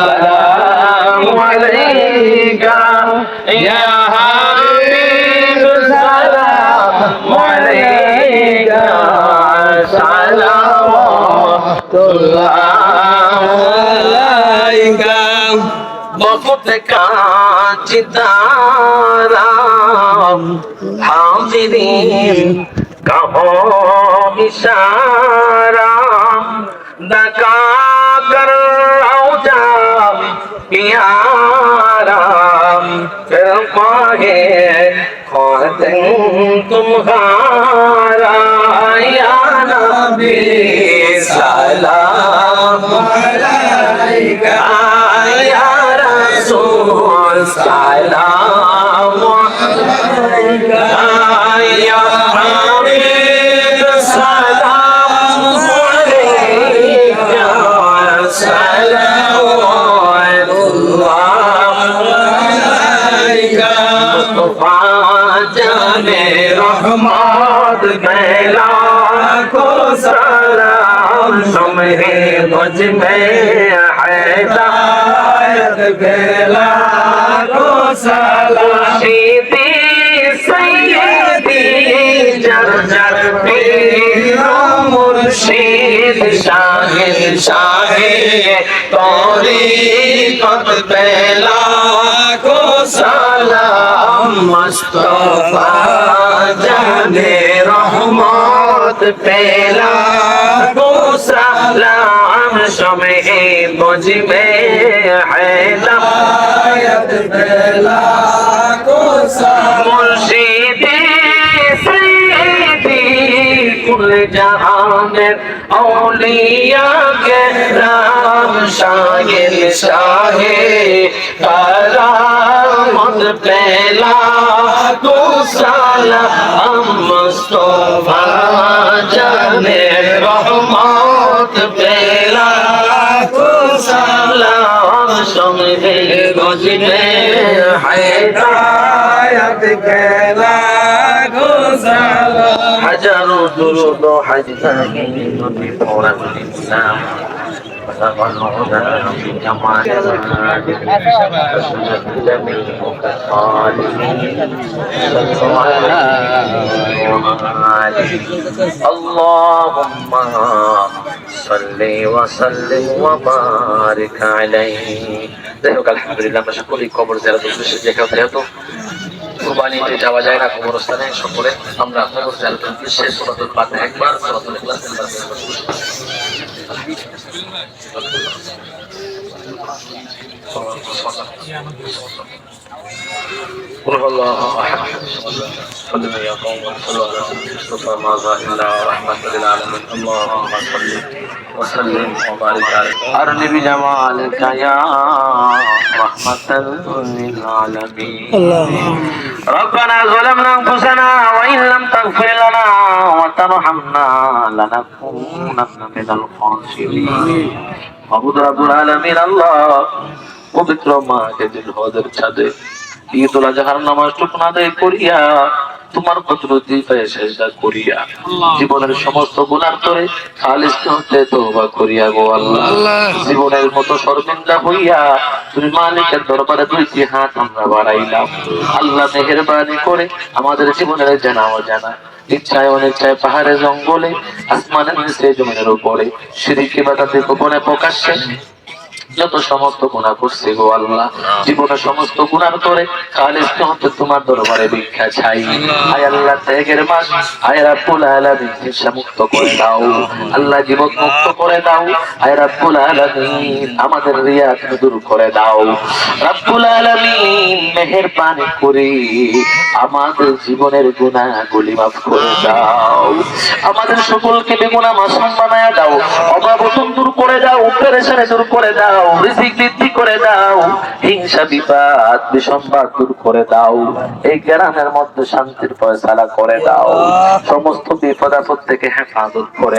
السلام عليك يا حبيب السلام عليك صلوات الله عليك وقت কাচিতারা হাজিরিন কাহ ইশারা দেখা दका कर जा प्यारा फिर मांगे खाते तुम्हारा या नबी सलाम अलैका या रसूल सलाम अलैका या जाने रहमत बेला को सलाम तुम्हें मुझ में हैदायत बेला को सलाम शाहिद शाहिद तौरीकत बेला को सलाम मुस्तफा जाने रहमत पेला को सलाम शमे मुझ में हैदायत पेला को सलाम मुर्शिदी কুল জাহানের আউলিয়া কে রাম শাহিল শাহে, কারামত পেলা তু সালাম মুস্তফা জানে রহমত পেলা তু সালাম সমঝে গজনে হায়দায়াত কেলা হাজারো দুরুদ হাজতাহি নবী পড়াতুল ইসলাম اللهم صل وسلم وبارك عليه যাই হোক আলহামদুলিল্লাহ আমরা সকলেই কবর জেলা উদ্দেশ্যে যেখানে যেহেতু কুরবানিতে যাওয়া যায় না কবরস্থানে সকলে আমরা কবর জালতুল উদ্দেশ্যে সূরাতুল ফাতিহা একবার সূরাতুল ইখলাস একবার قل هو الله احد صلوا يا قوم صلوا على المصطفى ما ظهر الا رحمه للعالمين اللهم صل وسلم وبارك عليه ارني بجمالك يا رحمه للعالمين ربنا ظلمنا انفسنا وان لم تغفر لنا وترحمنا لنكونن من الخاسرين মাবুদ রাব্বুল আলামিন আল্লাহ পবিত্র মাকে দিল হজের ছাদে ঈদুল আজহার নামাজ টুকুন আদায় করিয়া তোমার কুদরতি পায়ে সেজদা করিয়া জীবনের সমস্ত গুনার করে খালিস হতে তওবা করিয়া গো আল্লাহ। জীবনের মতো শর্মিন্দা হইয়া তুমি মালিকের দরবারে দুইটি হাত আমরা বাড়াইলাম। আল্লাহ মেহেরবানি করে আমাদের জীবনের জানা অজানা ইচ্ছায় অনিচ্ছায় পাহাড়ে জঙ্গলে আসমানের নিচে জমিনের উপরে সিরিকি বাতাতে গোপনে প্রকাশ্যে যত সমস্ত গুণা করছে গো আল্লাহ জীবনে সমস্ত গুণার করে খালিস হতে তোমার দরবারে ভিক্ষা চাই। আয় আল্লাহ ত্যাগের মাস আয় রাব্বুল আলামিন হিংসা মুক্ত করে দাও। আল্লাহ জীবন মুক্ত করে দাও আয় রাব্বুল আলামিন আমাদের রিয়া তুমি দূর করে দাও। রাব্বুল আলামিন মেহেরবানি করে আমাদের জীবনের গুনাহগুলি মাফ করে দাও। আমাদের সকলকে বেগুনা মাসুম বানায়া দাও অভাব দূর করে দাও পেরেশানি দূর করে দাও রিজিক বৃদ্ধি করে দাও হিংসা বিবাদ বিসম্বাদ দূর করে দাও এই গ্রামের মধ্যে শান্তির ফয়সালা করে দাও। সমস্ত বিপদ আপদ থেকে হেফাজত করে